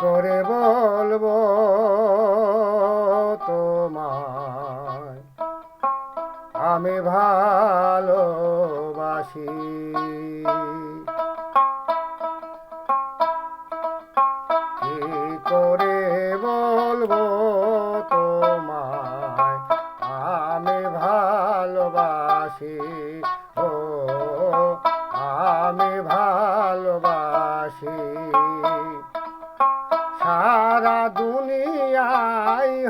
করে বলব তোমায়। আমি ভালোবাসি। কি করে বলব তোমায়? আমি ভালোবাসি।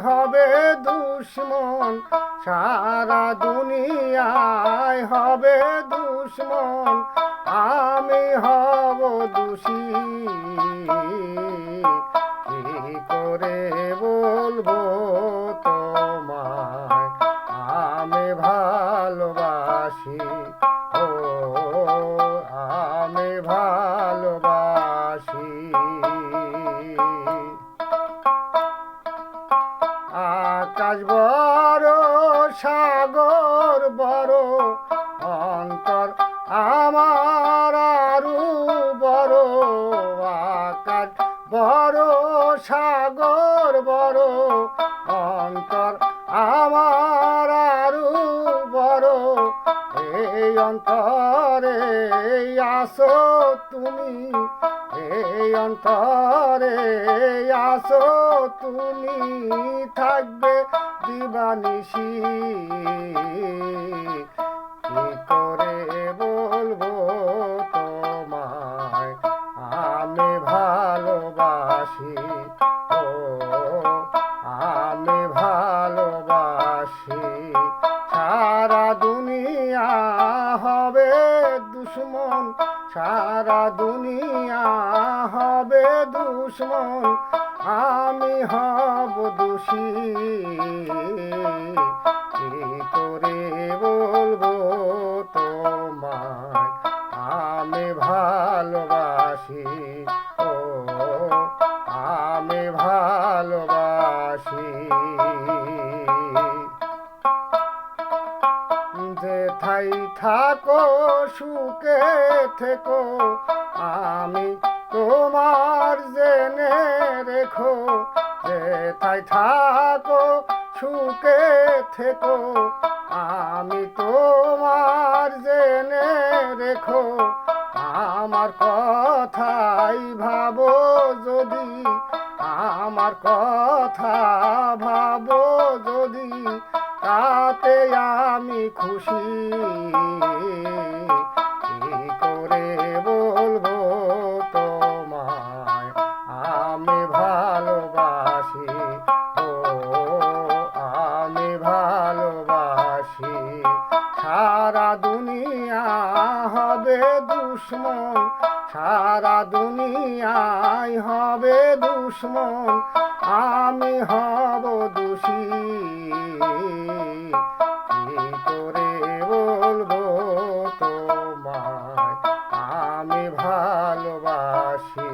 হবে দুশ্মন, সারা দুনিয়ায় হবে দুশ্মন, আমি হব দোষী। কি করে বলব তোমায়? আমি ভালোবাসি, ও আমি ভালোবাসি। আকাশ বড়, সাগর বড়, অন্তর আমার আরু বড়, আকাশ বড়, সাগর বড়, অন্তর আমার আরু বড়। এই অন্তরে আসো তুমি। অন্তরে আসো তুমি থাকবে দিবানিশি। দুশ্মন, সারা দুনিয়া হবে দুশ্মন, আমি হব দোষী। কি করে বলব তোমায়? আমি ভালোবাসি, ও, আমি ভালোবাসি। যেথাই থাকো, সুখে থেকো। আমি তোমার জেনে রেখো যেথাই থাকো, সুখে থেকো। আমি তোমার জেনে রেখো, আমার কথাই ভাবো যদি, আমার কথা ভাবো যদি। তাতে আমি খুশি। করে বলব তোমায়? আমি ভালোবাসি, ও আমি ভালোবাসি। সারা দুনিয়া হবে দুশ্মন, সারা দুনিয়ায় হবে দুশ্মন। আমি হব দোষী। ভালোবাসি।